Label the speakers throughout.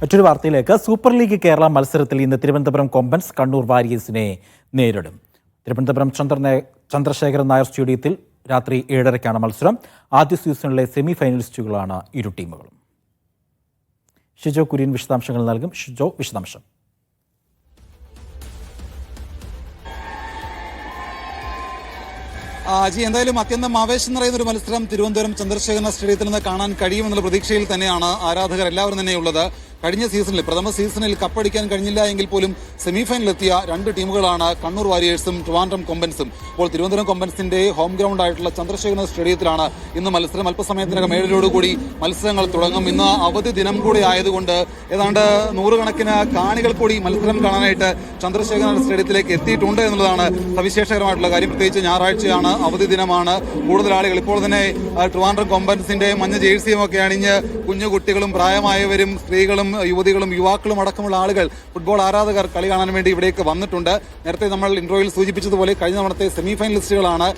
Speaker 1: മറ്റൊരു വാർത്തയിലേക്ക്. Super league Kerala മത്സരത്തിൽ ഇന്ന് തിരുവനന്തപുരം കൊമ്പൻസ് കണ്ണൂർ വാരിയേഴ്സിനെ നേരിടും. തിരുവനന്തപുരം ചന്ദ്ര ചന്ദ്രശേഖരൻ നായർ സ്റ്റേഡിയത്തിൽ രാത്രി ഏഴരയ്ക്കാണ് മത്സരം. ആദ്യ സീസണിലെ സെമി ഫൈനലിസ്റ്റുകളാണ് ഇരു ടീമുകളും. ഷിജോ കുര്യൻ വിശദാംശങ്ങൾ നൽകും. ഷിജോ വിശദാംശം.
Speaker 2: ജി എന്തായാലും അത്യന്തം ആവേശം നിറയുന്ന ഒരു മത്സരം തിരുവനന്തപുരം ചന്ദ്രശേഖരൻ സ്റ്റേഡിയത്തിൽ നിന്ന് കാണാൻ കഴിയുമെന്നുള്ള പ്രതീക്ഷയിൽ തന്നെയാണ് ആരാധകർ എല്ലാവരും തന്നെയുള്ളത്. കഴിഞ്ഞ സീസണിൽ പ്രഥമ സീസണിൽ കപ്പടിക്കാൻ കഴിഞ്ഞില്ല എങ്കിൽ പോലും സെമിഫൈനലിലെത്തിയ രണ്ട് ടീമുകളാണ് കണ്ണൂർ വാരിയേഴ്സും ട്രിവാൻഡ്രം കൊമ്പൻസും. ഇപ്പോൾ തിരുവനന്തപുരം കൊമ്പൻസിന്റെ ഹോം ഗ്രൗണ്ട് ആയിട്ടുള്ള ചന്ദ്രശേഖരൻ സ്റ്റേഡിയത്തിലാണ് ഇന്ന് മത്സരം. അല്പസമയത്തിനകം ഏഴിലോടുകൂടി മത്സരങ്ങൾ തുടങ്ങും. ഇന്ന് അവധി ദിനം കൂടി ആയതുകൊണ്ട് ഏതാണ്ട് നൂറുകണക്കിന് കാണികൾ കൂടി മത്സരം കാണാനായിട്ട് ചന്ദ്രശേഖരൻ സ്റ്റേഡിയത്തിലേക്ക് എത്തിയിട്ടുണ്ട് എന്നുള്ളതാണ് സവിശേഷകരമായിട്ടുള്ള കാര്യം. പ്രത്യേകിച്ച് ഞായറാഴ്ചയാണ് അവധി ദിനമാണ്. കൂടുതൽ ആളുകൾ ഇപ്പോൾ തന്നെ ട്രിവാൻഡ്രം കൊമ്പൻസിന്റെ മഞ്ഞ ജേഴ്സിയും ഒക്കെ അണിഞ്ഞ് കുഞ്ഞു കുട്ടികളും പ്രായമായവരും സ്ത്രീകളും യുവതികളും യുവാക്കളും അടക്കമുള്ള ആളുകൾ ഫുട്ബോൾ ആരാധകർ കളി കാണാൻ വേണ്ടി ഇവിടേക്ക് വന്നിട്ടുണ്ട്. നേരത്തെ നമ്മൾ ഇൻട്രോയിൽ സൂചിപ്പിച്ചതുപോലെ കഴിഞ്ഞ തവണത്തെ സെമി ഫൈനലിസ്റ്റുകളാണ്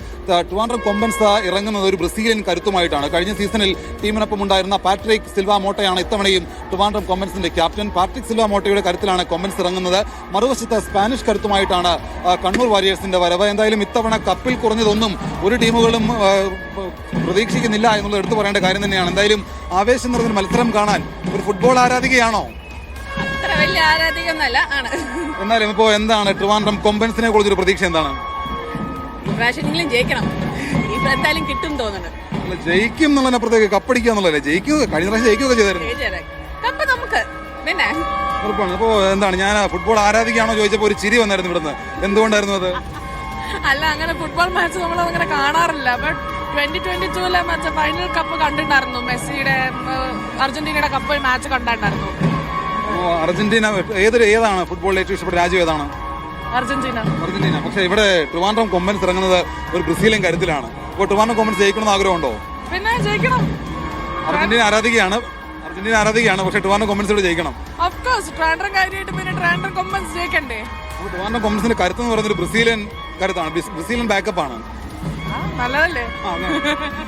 Speaker 2: ട്വാൻഡ്രം കൊമ്പൻസ് ഇറങ്ങുന്നത് ഒരു ബ്രസീലിയൻ കരുത്തുമായിട്ടാണ്. കഴിഞ്ഞ സീസണിൽ ടീമിനൊപ്പം ഉണ്ടായിരുന്ന പാട്രിക് സിൽവ മോട്ടയാണ് ഇത്തവണയും ട്രിവാൻഡ്രം കൊമ്പൻസിന്റെ ക്യാപ്റ്റൻ. പാട്രിക് സിൽവ മോട്ടയുടെ കരുത്തിലാണ് കൊമ്പൻസ് ഇറങ്ങുന്നത്. മറുവശത്ത് സ്പാനിഷ് കരുത്തുമായിട്ടാണ് കണ്ണൂർ വാരിയേഴ്സിന്റെ വരവ്. എന്തായാലും ഇത്തവണ കപ്പിൽ കുറഞ്ഞതൊന്നും ഒരു ടീമുകളും പ്രതീക്ഷിക്കുന്നില്ല എന്നുള്ളത് എടുത്തു പറയേണ്ട കാര്യം തന്നെയാണ്. എന്തായാലും ആവേശം നിറഞ്ഞ മത്സരം കാണാൻ ഒരു ഫുട്ബോൾ ആരാധികയാണോ?
Speaker 3: വലിയ ആരാധികൊന്നല്ല ആണ്.
Speaker 2: എന്നാലും ഇപ്പോ എന്താണ്? ട്രിവാൻഡ്രം കൊമ്പൻസിനെ കുറിച്ചൊരു പ്രതീക്ഷ എന്താണ്?
Speaker 3: ഇപ്രാവശ്യമെങ്കിലും ജയിക്കണം. ഇപ്പൊ എന്തായാലും കിട്ടും തോന്നുന്നു.
Speaker 2: അല്ല, ജയിക്കും എന്നുള്ളതിനപ്പുറത്തേക്ക് കപ്പടിക്കുക എന്നുള്ളതല്ലേ? ജയിക്കുക കഴിഞ്ഞ പ്രാവശ്യം ജയിക്കുകയൊക്കെ ചെയ്തായിരുന്നു.
Speaker 3: ജയിച്ചേരെ. കപ്പ് നമുക്ക് പിന്നെ
Speaker 2: ഉറപ്പാണ്. ഇപ്പോ എന്താണ്? ഞാൻ ഫുട്ബോൾ ആരാധികയാണോ ചോദിച്ചപ്പോ ഒരു ചിരി വന്നായിരുന്നു ഇവിടുന്ന്. എന്തുകൊണ്ടായിരുന്നു അത്?
Speaker 3: അല്ല അങ്ങനെ ഫുട്ബോൾ മാച്ച് നമ്മൾ അങ്ങനെ കാണാറില്ല. ബട്ട് ട്വന്റി ട്വന്റി ടൂലെ മറ്റേ ഫൈനൽ കപ്പ് കണ്ടിട്ടുണ്ടായിരുന്നു. മെസ്സിയുടെ അർജന്റീനയുടെ കപ്പ് മാച്ച് കണ്ടിട്ടുണ്ടായിരുന്നു.
Speaker 2: അർജന്റീന ഏതൊരു ഏതാണ്? ഫുട്ബോളിൽ ഏറ്റവും ഇഷ്ടപ്പെട്ട രാജ്യം ഏതാണ്?
Speaker 3: അർജന്റീന.
Speaker 2: അർജന്റീന. പക്ഷേ ഇവിടെ ട്രിവാൻഡ്രം കൊമ്പൻസ് ഇറങ്ങുന്നത് ഒരു ബ്രസീലിയൻ കരുത്തിലാണ്. അപ്പോൾ ട്രിവാൻഡ്രം കൊമ്പൻസ് ജയിക്കണമെന്ന് ആഗ്രഹമുണ്ടോ?
Speaker 3: പിന്നെ ജയിക്കണം.
Speaker 2: അർജന്റീന ആരാധികയാണ്? അർജന്റീന ആരാധികയാണ് പക്ഷേ ട്രിവാൻഡ്രം കൊമ്പൻസ് ഇവിടെ ജയിക്കണം.
Speaker 3: കാര്യമായിട്ട് പിന്നെ ട്രാൻഡർ കൊമ്പൻസ് ജയിക്കണ്ടേ?
Speaker 2: ട്രിവാൻഡ്രം കൊമ്പൻസിന്റെ കരുത്ത് എന്ന് പറയുന്നത് ബ്രസീലിയൻ കരുത്താണ്. ബ്രസ്- ബ്രസീലിയൻ ബാക്കപ്പ് ആണ്.
Speaker 3: നല്ലതല്ലേ?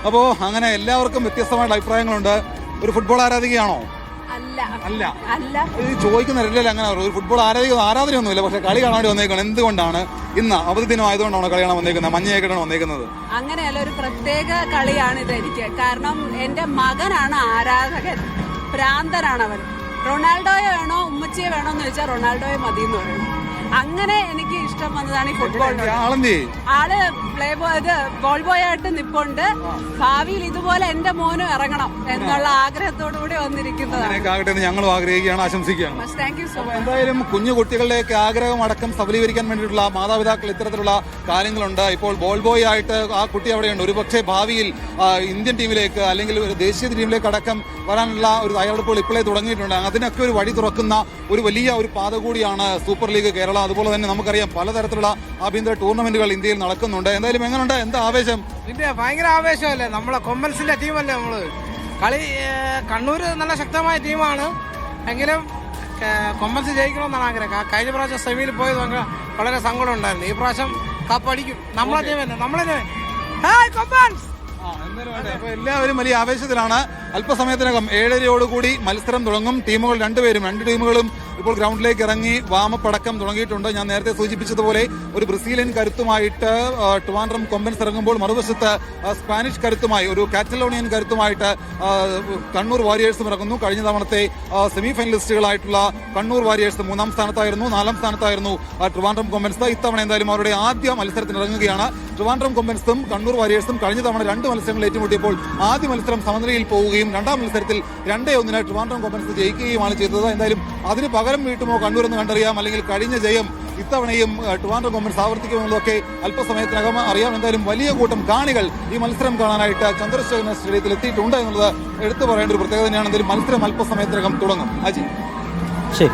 Speaker 2: അപ്പോ അങ്ങനെ എല്ലാവർക്കും വ്യത്യസ്തമായിട്ടുള്ള അഭിപ്രായങ്ങളുണ്ട്. ഒരു ഫുട്ബോൾ ആരാധികയാണോ?
Speaker 3: അല്ല.
Speaker 2: അല്ല. ചോദിക്കുന്നില്ലല്ലോ അങ്ങനെ ഒരു ഫുട്ബോൾ ആരാധിക ആരാധനയൊന്നുമില്ല. പക്ഷെ കളി കാണാൻ വന്നേക്കണം എന്തുകൊണ്ടാണ്? ഇന്ന് അവധി ദിനം ആയതുകൊണ്ടാണ് കളി കാണാൻ വന്നേക്കുന്നത്? മഞ്ഞയൊക്കെയാണ് വന്നേക്കുന്നത്?
Speaker 4: അങ്ങനെയല്ല ഒരു പ്രത്യേക കളിയാണ് ഇത് എനിക്ക് കാരണം എന്റെ മകനാണ് ആരാധകൻ. ഭ്രാന്തനാണ് അവൻ. റൊണാൾഡോയെ വേണോ ഉമ്മച്ചിയെ വേണോ എന്ന് ചോദിച്ചാൽ റൊണാൾഡോയെ മതി എന്ന് പറയും. അങ്ങനെ എനിക്ക് ഇഷ്ടം വന്നതാണ് ഈ ഫുട്ബോൾ ആൾ പ്ലേ ഇത് ബോൾ ബോയ് ആയിട്ട് നിപ്പുണ്ട്. ഭാവിയിൽ ഇതുപോലെ എന്റെ മോനും ഇറങ്ങണം എന്നുള്ള ആഗ്രഹത്തോടു കൂടി വന്നിരിക്കുന്നതാണ്.
Speaker 2: ഞങ്ങളും ആഗ്രഹിക്കുകയാണ് ആശംസിക്കുകയാണ്.
Speaker 4: താങ്ക് യു സോ മച്ച്
Speaker 2: എന്തായാലും കുഞ്ഞു കുട്ടികളുടെയൊക്കെ ആഗ്രഹം അടക്കം സഫലീകരിക്കാൻ വേണ്ടിയിട്ടുള്ള മാതാപിതാക്കൾ ഇത്തരത്തിലുള്ള കാര്യങ്ങളുണ്ട്. ഇപ്പോൾ ബോൾ ബോയ് ആയിട്ട് ആ കുട്ടി അവിടെയുണ്ട്. ഒരുപക്ഷെ ഭാവിയിൽ ഇന്ത്യൻ ടീമിലേക്ക് അല്ലെങ്കിൽ ഒരു ദേശീയ ടീമിലേക്ക് അടക്കം വരാനുള്ള ഒരു തയ്യാറെടുപ്പുകൾ ഇപ്പോഴേ തുടങ്ങിയിട്ടുണ്ട്. അതിനൊക്കെ ഒരു വഴി തുറക്കുന്ന ഒരു വലിയ ഒരു പാത കൂടിയാണ് സൂപ്പർ ലീഗ് കേരള അതുപോലെ തന്നെ നമുക്കറിയാം പലതരത്തിലുള്ള ആഭ്യന്തര ടൂർണമെന്റുകൾ ഇന്ത്യയിൽ നടക്കുന്നുണ്ട്. എന്തായാലും എങ്ങനെയുണ്ട്? എന്താ ആവേശം?
Speaker 5: പിന്നെ ഭയങ്കര ആവേശമല്ലേ? നമ്മളെ കൊമ്മൽസിന്റെ ടീമല്ലേ നമ്മൾ? കളി കണ്ണൂർ കണ്ണൂര് നല്ല ശക്തമായ ടീമാണ്. എങ്കിലും കൊമ്മൻസ് ജയിക്കണമെന്നാണ് ആഗ്രഹം. കഴിഞ്ഞ പ്രാവശ്യം സെമിയിൽ പോയത് വളരെ സങ്കടം ഉണ്ടായിരുന്നു. ഈ പ്രാവശ്യം കപ്പ് അടിക്കും. നമ്മളെ ടീം തന്നെ നമ്മളെ
Speaker 2: എന്തായാലും എല്ലാവരും വലിയ ആവേശത്തിലാണ്. അല്പസമയത്തിനകം ഏഴരയോടുകൂടി മത്സരം തുടങ്ങും. ടീമുകൾ രണ്ടുപേരും രണ്ട് ടീമുകളും ഇപ്പോൾ ഗ്രൗണ്ടിലേക്ക് ഇറങ്ങി വാമപ്പടക്കം തുടങ്ങിയിട്ടുണ്ട്. ഞാൻ നേരത്തെ സൂചിപ്പിച്ചതുപോലെ ഒരു ബ്രസീലിയൻ കരുത്തുമായിട്ട് ട്വാൻഡ്രം കൊമ്പൻസ് ഇറങ്ങുമ്പോൾ മറുവശത്ത് സ്പാനിഷ് കരുത്തുമായി ഒരു കാറ്റലോണിയൻ കരുത്തുമായിട്ട് കണ്ണൂർ വാരിയേഴ്സും ഇറങ്ങുന്നു. കഴിഞ്ഞ തവണത്തെ സെമി ഫൈനലിസ്റ്റുകളായിട്ടുള്ള കണ്ണൂർ വാരിയേഴ്സ് മൂന്നാം സ്ഥാനത്തായിരുന്നു നാലാം സ്ഥാനത്തായിരുന്നു ട്രിവാൻഡ്രം കൊമ്പൻസ്. ഇത്തവണ എന്തായാലും അവരുടെ ആദ്യ മത്സരത്തിന് ഇറങ്ങുകയാണ്. ട്രിവാൻഡ്രം കൊമ്പൻസും കണ്ണൂർ വാരിയേഴ്സും കഴിഞ്ഞ തവണ രണ്ട് മത്സരങ്ങൾ ഏറ്റുമുട്ടിയപ്പോൾ ആദ്യ മത്സരം സമനിലയിൽ പോവുകയും രണ്ടാം മത്സരത്തിൽ രണ്ടേ ഒന്നിന് ട്രിവാൻഡ്രം കൊമ്പൻസ് ജയിക്കുകയുമാണ് ചെയ്തത്. എന്തായാലും അതിന് പകരം വീട്ടുമോ കണ്ണൂർ എന്ന് കണ്ടറിയാം. അല്ലെങ്കിൽ കഴിഞ്ഞ ജയം ഇത്തവണയും ട്രിവാൻഡ്രം ഗവൺമെന്റ് ആവർത്തിക്കുമെന്നതൊക്കെ അല്പസമയത്തിനകം അറിയാം. എന്തായാലും വലിയ കൂട്ടം കാണികൾ ഈ മത്സരം കാണാനായിട്ട് ചന്ദ്രശേഖരൻ സ്റ്റേഡിയത്തിൽ എത്തിയിട്ടുണ്ട് എന്നുള്ളത് എടുത്തു പറയേണ്ട ഒരു പ്രത്യേകത തന്നെയാണ്. എന്തായാലും മത്സരം അല്പസമയത്തിനകം തുടങ്ങും. അജി
Speaker 1: ശരി.